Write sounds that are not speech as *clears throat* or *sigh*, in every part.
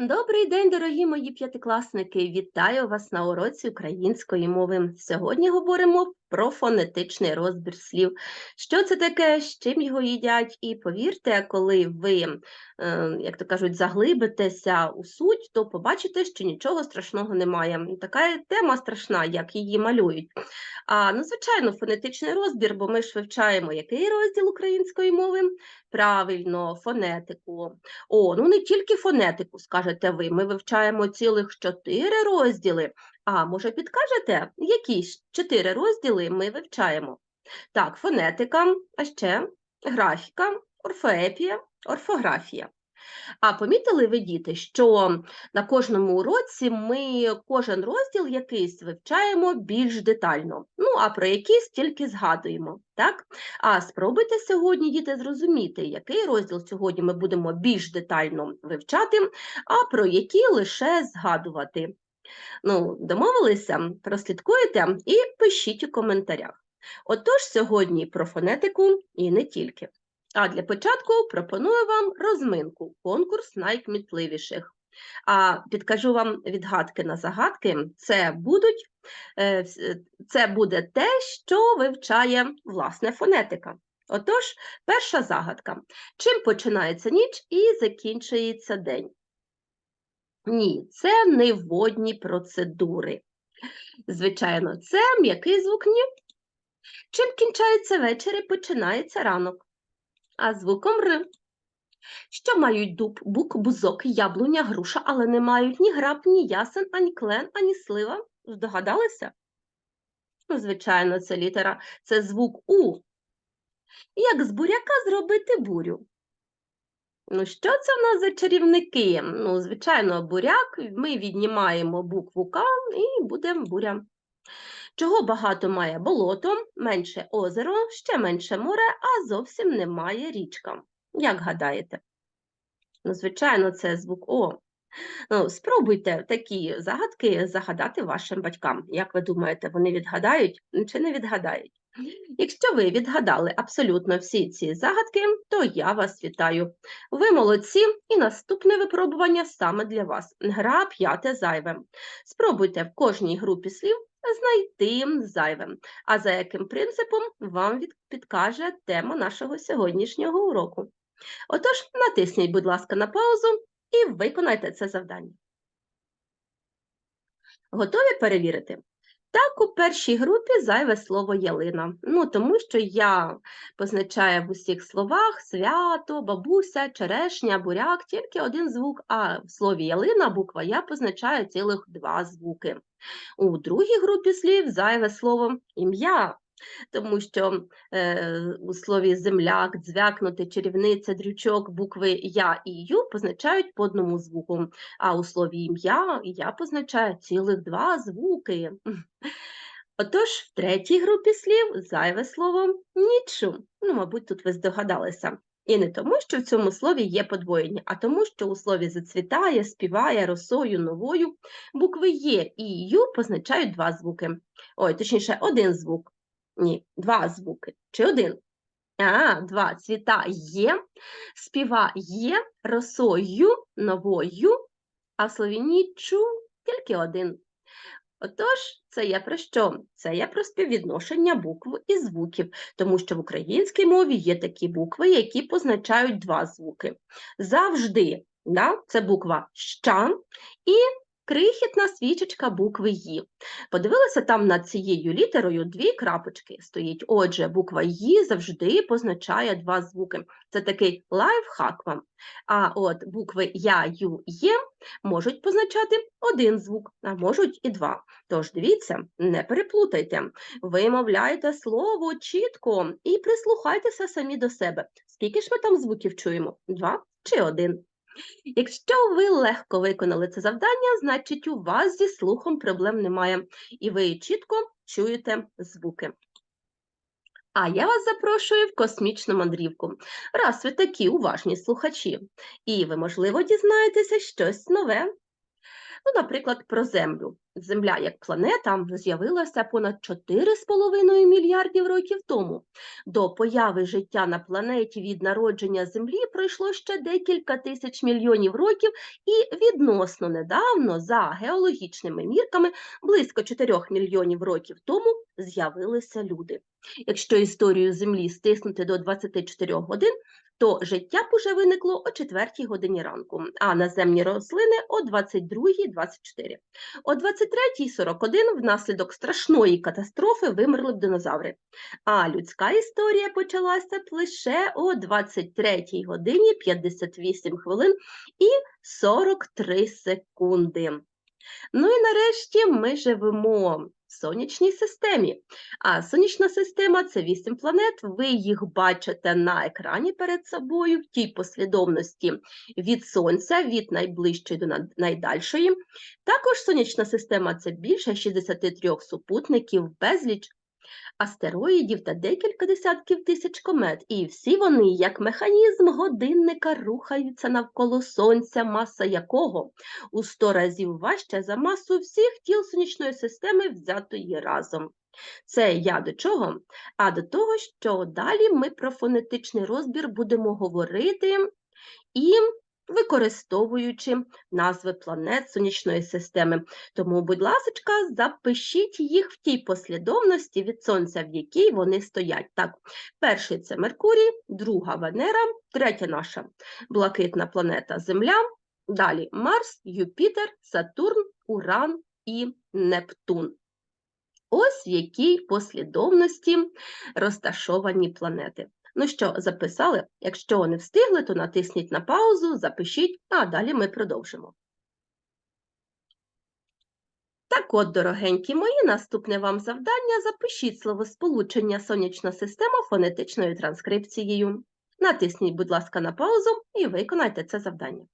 Добрий день, дорогі мої п'ятикласники! Вітаю вас на уроці української мови. Сьогодні говоримо про фонетичний розбір слів. Що це таке, з чим його їдять? І повірте, коли ви, е, як то кажуть, заглибитеся у суть, то побачите, що нічого страшного немає. Така тема страшна, як її малюють. А ну, звичайно, фонетичний розбір, бо ми ж вивчаємо який розділ української мови? Правильно, фонетику. О, ну не тільки фонетику, скажете ви. Ми вивчаємо цілих чотири розділи. А може підкажете, які чотири розділи ми вивчаємо? Так, фонетика, а ще графіка, орфоепія, орфографія. А помітили ви, діти, що на кожному уроці ми кожен розділ якийсь вивчаємо більш детально, ну а про якийсь тільки згадуємо. так? А спробуйте сьогодні, діти, зрозуміти, який розділ сьогодні ми будемо більш детально вивчати, а про які лише згадувати. Ну, домовилися, прослідкуєте і пишіть у коментарях. Отож, сьогодні про фонетику і не тільки. А для початку пропоную вам розминку, конкурс найкмітливіших. А підкажу вам відгадки на загадки. Це будуть, е, це буде те, що вивчає власне фонетика. Отож, перша загадка. Чим починається ніч і закінчується день? Ні, це не водні процедури. Звичайно, це м'який звук ні. Чим кінчається вечір і починається ранок? А звуком Р. Що мають дуб, бук, бузок, яблуня, груша, але не мають ні граб, ні ясен, ані клен, ані слива. Здогадалися? Ну, звичайно, це літера, це звук У. Як з буряка зробити бурю? Ну, що це в нас за чарівники? Ну, звичайно, буряк, ми віднімаємо букву К і буде буря. Чого багато має болото, менше озеро, ще менше море, а зовсім немає річка. Як гадаєте? Ну, звичайно, це звук О. Ну, Спробуйте такі загадки загадати вашим батькам. Як ви думаєте, вони відгадають чи не відгадають? Якщо ви відгадали абсолютно всі ці загадки, то я вас вітаю. Ви молодці, і наступне випробування саме для вас. Гра п'яте зайве. Спробуйте в кожній групі слів знайти зайве. А за яким принципом вам підкаже тема нашого сьогоднішнього уроку. Отож, натисніть, будь ласка, на паузу і виконайте це завдання. Готові перевірити? Так, у першій групі зайве слово ялина. Ну, тому що я позначаю в усіх словах свято, бабуся, черешня, буряк, тільки один звук, а в слові ялина буква я позначаю цілих два звуки. У другій групі слів зайве слово ім'я тому що е, у слові земляк, дзвякнути, чарівниця, дрючок, букви Я і Ю позначають по одному звуку, а у слові ім'я я позначаю цілих два звуки. Отож, в третій групі слів зайве слово нічу. Ну, мабуть, тут ви здогадалися. І не тому, що в цьому слові є подвоєння, а тому, що у слові зацвітає, співає, росою, новою букви Є і Ю позначають два звуки. Ой, точніше, один звук. Ні, два звуки. Чи один? А, два цвіта є, співа є, росою, новою, а в слові нічу тільки один. Отож, це є про що? Це є про співвідношення букв і звуків, тому що в українській мові є такі букви, які позначають два звуки. Завжди да, це буква ща і крихітна свічечка букви «Ї». Подивилися там над цією літерою дві крапочки стоїть. Отже, буква «Ї» завжди позначає два звуки. Це такий лайфхак вам. А от букви Я, Ю, Є можуть позначати один звук, а можуть і два. Тож дивіться, не переплутайте, вимовляйте слово чітко і прислухайтеся самі до себе. Скільки ж ми там звуків чуємо? Два чи один? Якщо ви легко виконали це завдання, значить у вас зі слухом проблем немає, і ви чітко чуєте звуки. А я вас запрошую в космічну мандрівку. Раз ви такі уважні слухачі, і ви, можливо, дізнаєтеся щось нове. Ну, наприклад, про Землю. Земля як планета з'явилася понад 4,5 мільярдів років тому. До появи життя на планеті від народження Землі пройшло ще декілька тисяч мільйонів років, і відносно недавно, за геологічними мірками, близько 4 мільйонів років тому з'явилися люди. Якщо історію Землі стиснути до 24 годин, то життя б уже виникло о 4 годині ранку, а наземні рослини о 22.24. О 23.41 внаслідок страшної катастрофи вимерли б динозаври. А людська історія почалася б лише о 23 годині 58 хвилин і 43 секунди. Ну і нарешті ми живемо в сонячній системі. А сонячна система це вісім планет. Ви їх бачите на екрані перед собою в тій послідовності від Сонця, від найближчої до найдальшої. Також сонячна система це більше 63 супутників, безліч астероїдів та декілька десятків тисяч комет. І всі вони, як механізм годинника, рухаються навколо Сонця, маса якого у 100 разів важча за масу всіх тіл сонячної системи взятої разом. Це я до чого? А до того, що далі ми про фонетичний розбір будемо говорити і використовуючи назви планет сонячної системи. Тому, будь ласка, запишіть їх в тій послідовності від Сонця, в якій вони стоять. Так, перший це Меркурій, друга Венера, третя наша блакитна планета Земля. Далі Марс, Юпітер, Сатурн, Уран і Нептун. Ось в якій послідовності розташовані планети. Ну що, записали? Якщо не встигли, то натисніть на паузу, запишіть, а далі ми продовжимо. Так от, дорогенькі мої, наступне вам завдання запишіть словосполучення сонячна система фонетичною транскрипцією. Натисніть, будь ласка, на паузу і виконайте це завдання.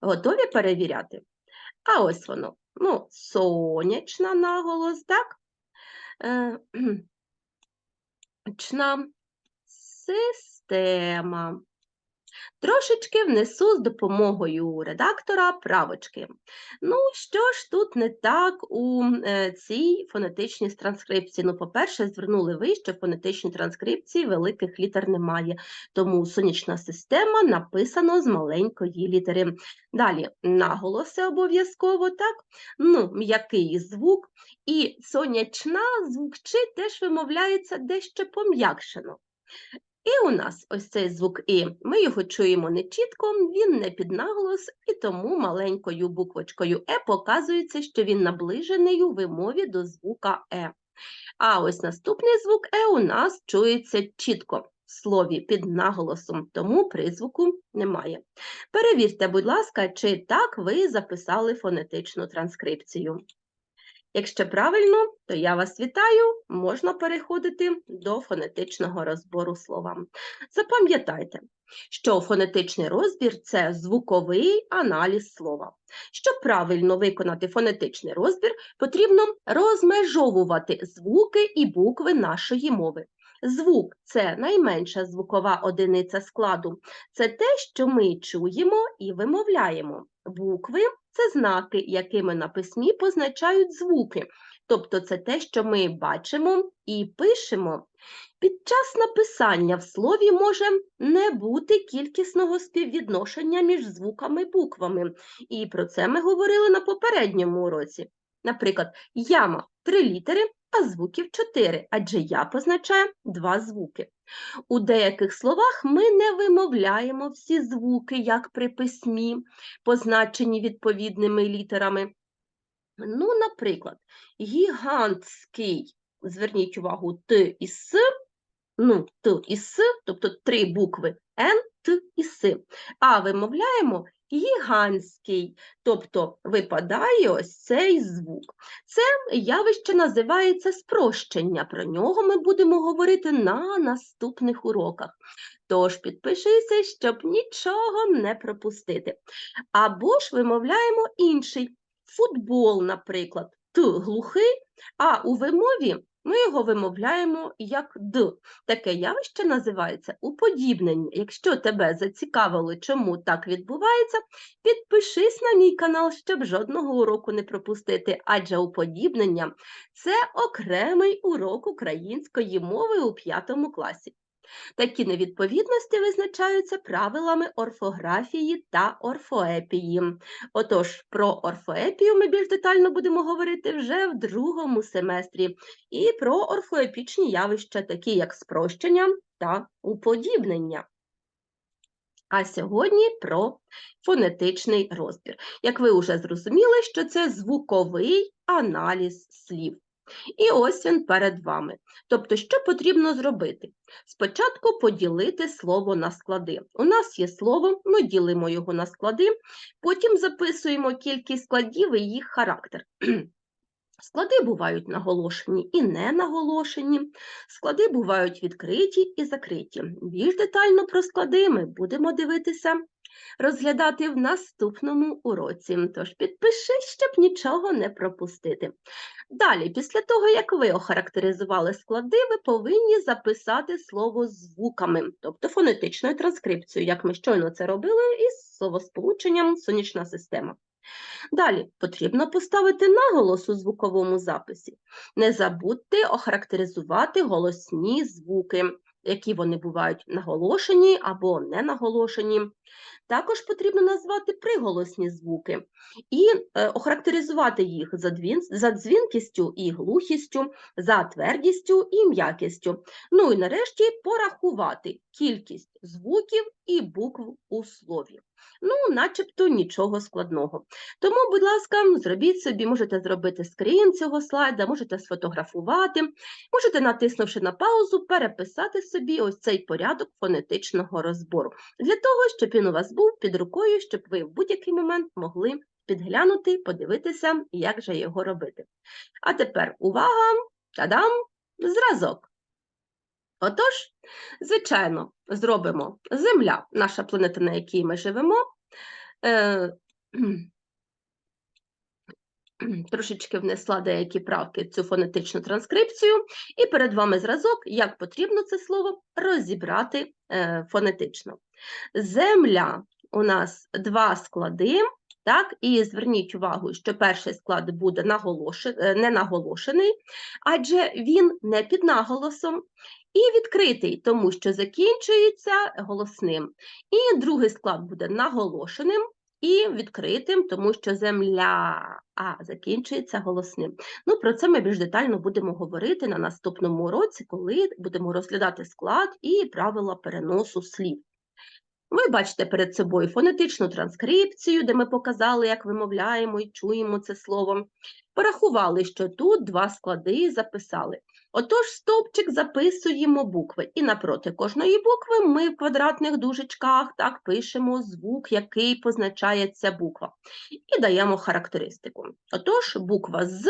Готові перевіряти? А ось воно. Ну, сонячна наголос, так? Е, система. Трошечки внесу з допомогою редактора правочки. Ну, що ж тут не так у е, цій фонетичній транскрипції? Ну, по-перше, звернули ви, що в фонетичній транскрипції великих літер немає, тому сонячна система написано з маленької літери. Далі наголоси обов'язково, так? Ну, м'який звук, і сонячна звук «чи» теж вимовляється дещо пом'якшено. І у нас ось цей звук І. Ми його чуємо не чітко, він не під наголос, і тому маленькою буквочкою Е показується, що він наближений у вимові до звука Е. А ось наступний звук Е у нас чується чітко в слові під наголосом, тому призвуку немає. Перевірте, будь ласка, чи так ви записали фонетичну транскрипцію. Якщо правильно, то я вас вітаю, можна переходити до фонетичного розбору слова. Запам'ятайте, що фонетичний розбір це звуковий аналіз слова. Щоб правильно виконати фонетичний розбір, потрібно розмежовувати звуки і букви нашої мови. Звук це найменша звукова одиниця складу. Це те, що ми чуємо і вимовляємо. Букви це знаки, якими на письмі позначають звуки. Тобто це те, що ми бачимо і пишемо. Під час написання в слові може не бути кількісного співвідношення між звуками і буквами. І про це ми говорили на попередньому уроці. Наприклад, яма три літери, а звуків чотири, адже я позначає два звуки. У деяких словах ми не вимовляємо всі звуки, як при письмі, позначені відповідними літерами. Ну, наприклад, гігантський, зверніть увагу, Т і С, ну, Т і С, тобто три букви Н, Т і С. А вимовляємо гігантський, тобто випадає ось цей звук. Це явище називається спрощення. Про нього ми будемо говорити на наступних уроках. Тож підпишися, щоб нічого не пропустити. Або ж вимовляємо інший футбол, наприклад, Т глухий, а у вимові Ми його вимовляємо як Д. Таке явище називається уподібнення. Якщо тебе зацікавило, чому так відбувається, підпишись на мій канал, щоб жодного уроку не пропустити, адже уподібнення це окремий урок української мови у п'ятому класі. Такі невідповідності визначаються правилами орфографії та орфоепії. Отож, про орфоепію ми більш детально будемо говорити вже в другому семестрі, і про орфоепічні явища, такі як спрощення та уподібнення. А сьогодні про фонетичний розбір. Як ви вже зрозуміли, що це звуковий аналіз слів. І ось він перед вами. Тобто, що потрібно зробити? Спочатку поділити слово на склади. У нас є слово, ми ділимо його на склади, потім записуємо кількість складів і їх характер. *clears throat* Склади бувають наголошені і не наголошені, склади бувають відкриті і закриті. Більш детально про склади ми будемо дивитися, розглядати в наступному уроці. Тож підпишись, щоб нічого не пропустити. Далі, після того, як ви охарактеризували склади, ви повинні записати слово звуками, тобто фонетичною транскрипцією, як ми щойно це робили із словосполученням сонячна система. Далі потрібно поставити наголос у звуковому записі. Не забудьте охарактеризувати голосні звуки, які вони бувають наголошені або не наголошені. Також потрібно назвати приголосні звуки і е, охарактеризувати їх за, двін, за дзвінкістю і глухістю, за твердістю і м'якістю. Ну і нарешті порахувати кількість звуків і букв у слові. Ну, начебто нічого складного. Тому, будь ласка, зробіть собі, можете зробити скрін цього слайда, можете сфотографувати, можете, натиснувши на паузу, переписати собі ось цей порядок фонетичного розбору, для того, щоб він у вас був під рукою, щоб ви в будь-який момент могли підглянути, подивитися, як же його робити. А тепер увага! Та-дам! Зразок. Отож, звичайно, зробимо Земля, наша планета, на якій ми живемо. Е, Трошечки внесла деякі правки в цю фонетичну транскрипцію, і перед вами зразок, як потрібно це слово розібрати е, фонетично. Земля у нас два склади, так, і зверніть увагу, що перший склад буде наголошен, е, не наголошений, адже він не під наголосом, і відкритий, тому що закінчується голосним. І другий склад буде наголошеним і відкритим, тому що земля а закінчується голосним. Ну, Про це ми більш детально будемо говорити на наступному уроці, коли будемо розглядати склад і правила переносу слів. Ви бачите перед собою фонетичну транскрипцію, де ми показали, як вимовляємо і чуємо це слово. Порахували, що тут два склади записали. Отож, стовпчик записуємо букви. І напроти кожної букви ми в квадратних дужечках так пишемо звук, який позначає ця буква. І даємо характеристику. Отож, буква з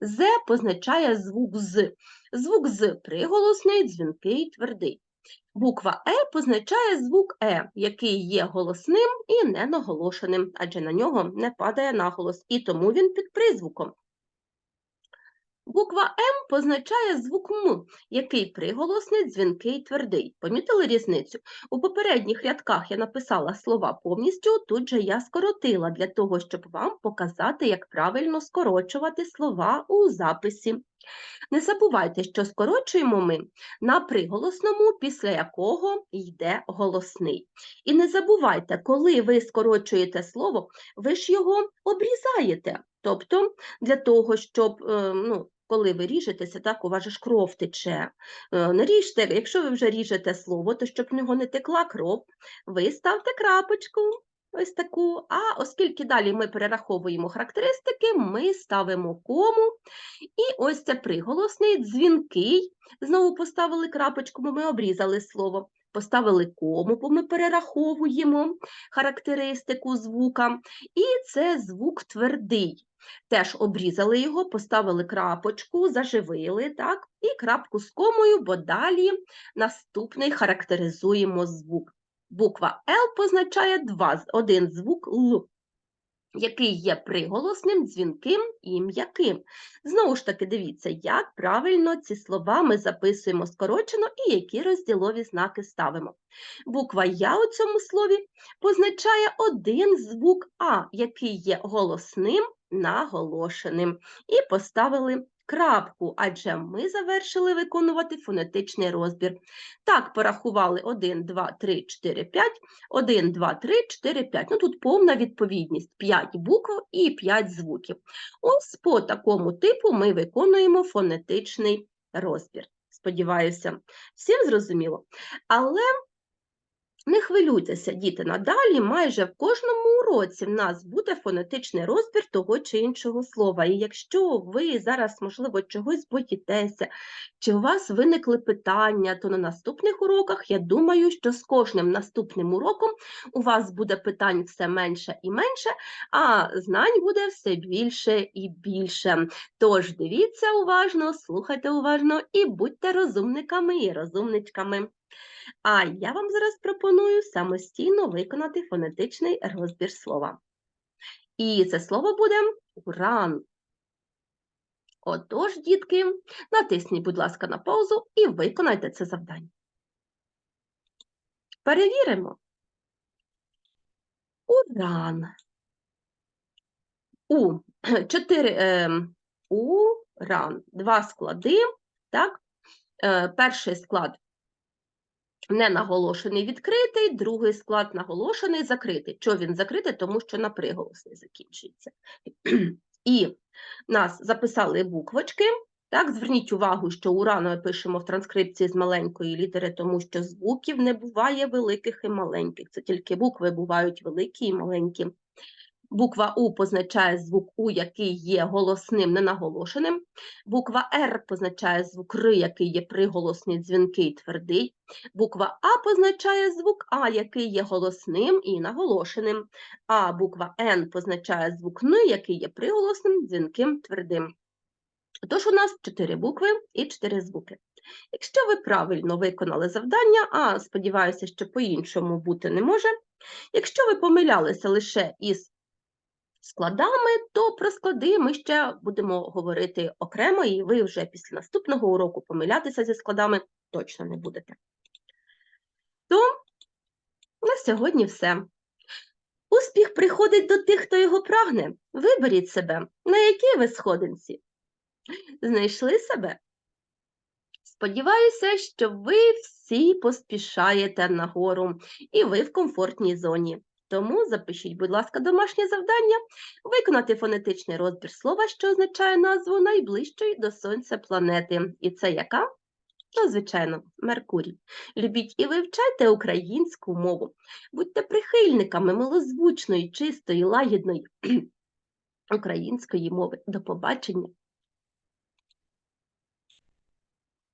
З позначає звук з. Звук з приголосний, дзвінкий, твердий. Буква Е позначає звук Е, який є голосним і ненаголошеним, адже на нього не падає наголос, і тому він під призвуком. Буква М позначає звук М, який приголосний, дзвінкий, твердий. Помітили різницю? У попередніх рядках я написала слова повністю, тут же я скоротила для того, щоб вам показати, як правильно скорочувати слова у записі. Не забувайте, що скорочуємо ми на приголосному, після якого йде голосний. І не забувайте, коли ви скорочуєте слово, ви ж його обрізаєте. Тобто для того, щоб е, ну, коли ви ріжетеся, так, у вас ж кров тече. Е, не ріжте, якщо ви вже ріжете слово, то щоб в нього не текла кров, ви ставте крапочку, ось таку. А оскільки далі ми перераховуємо характеристики, ми ставимо кому. І ось це приголосний, дзвінкий. Знову поставили крапочку, бо ми обрізали слово. Поставили кому, бо ми перераховуємо характеристику звука. І це звук твердий. Теж обрізали його, поставили крапочку, заживили, так, і крапку з комою, бо далі наступний характеризуємо звук. Буква Л позначає два, один звук Л. який є приголосним, дзвінким і м'яким. Знову ж таки, дивіться, як правильно ці слова ми записуємо скорочено і які розділові знаки ставимо. Буква Я у цьому слові позначає один звук А, який є голосним, наголошеним. І поставили крапку, адже ми завершили виконувати фонетичний розбір. Так, порахували 1, 2, 3, 4, 5, 1, 2, 3, 4, 5. Ну тут повна відповідність 5 букв і 5 звуків. Ось по такому типу ми виконуємо фонетичний розбір. Сподіваюся, всім зрозуміло. Але не хвилюйтеся, діти, надалі майже в кожному уроці в нас буде фонетичний розбір того чи іншого слова. І якщо ви зараз, можливо, чогось боїтеся, чи у вас виникли питання, то на наступних уроках я думаю, що з кожним наступним уроком у вас буде питань все менше і менше, а знань буде все більше і більше. Тож дивіться уважно, слухайте уважно і будьте розумниками і розумничками. А я вам зараз пропоную самостійно виконати фонетичний розбір слова. І це слово буде уран. Отож, дітки, натисніть, будь ласка, на паузу і виконайте це завдання. Перевіримо. Уран. У. *clears throat* Чотири. Е, уран. Два склади. Так? Е, перший склад не наголошений відкритий, другий склад наголошений закритий. Чого він закритий? Тому що на приголосний закінчується. І нас записали буквочки. Так, зверніть увагу, що урано пишемо в транскрипції з маленької літери, тому що звуків не буває великих і маленьких. Це тільки букви бувають великі і маленькі. Буква У позначає звук У, який є голосним, ненаголошеним. Буква Р позначає звук Р, який є приголосний, дзвінкий, твердий. Буква А позначає звук А, який є голосним і наголошеним. А буква Н позначає звук Н, який є приголосним, дзвінким, твердим. Тож у нас чотири букви і чотири звуки. Якщо ви правильно виконали завдання, а сподіваюся, що по-іншому бути не може, якщо ви помилялися лише із складами, то про склади ми ще будемо говорити окремо, і ви вже після наступного уроку помилятися зі складами точно не будете. То на сьогодні все. Успіх приходить до тих, хто його прагне. Виберіть себе, на якій ви сходинці. Знайшли себе? Сподіваюся, що ви всі поспішаєте нагору, і ви в комфортній зоні. Тому запишіть, будь ласка, домашнє завдання виконати фонетичний розбір слова, що означає назву найближчої до Сонця планети. І це яка? Ну, звичайно, Меркурій. Любіть і вивчайте українську мову. Будьте прихильниками милозвучної, чистої, лагідної *clears throat* української мови. До побачення!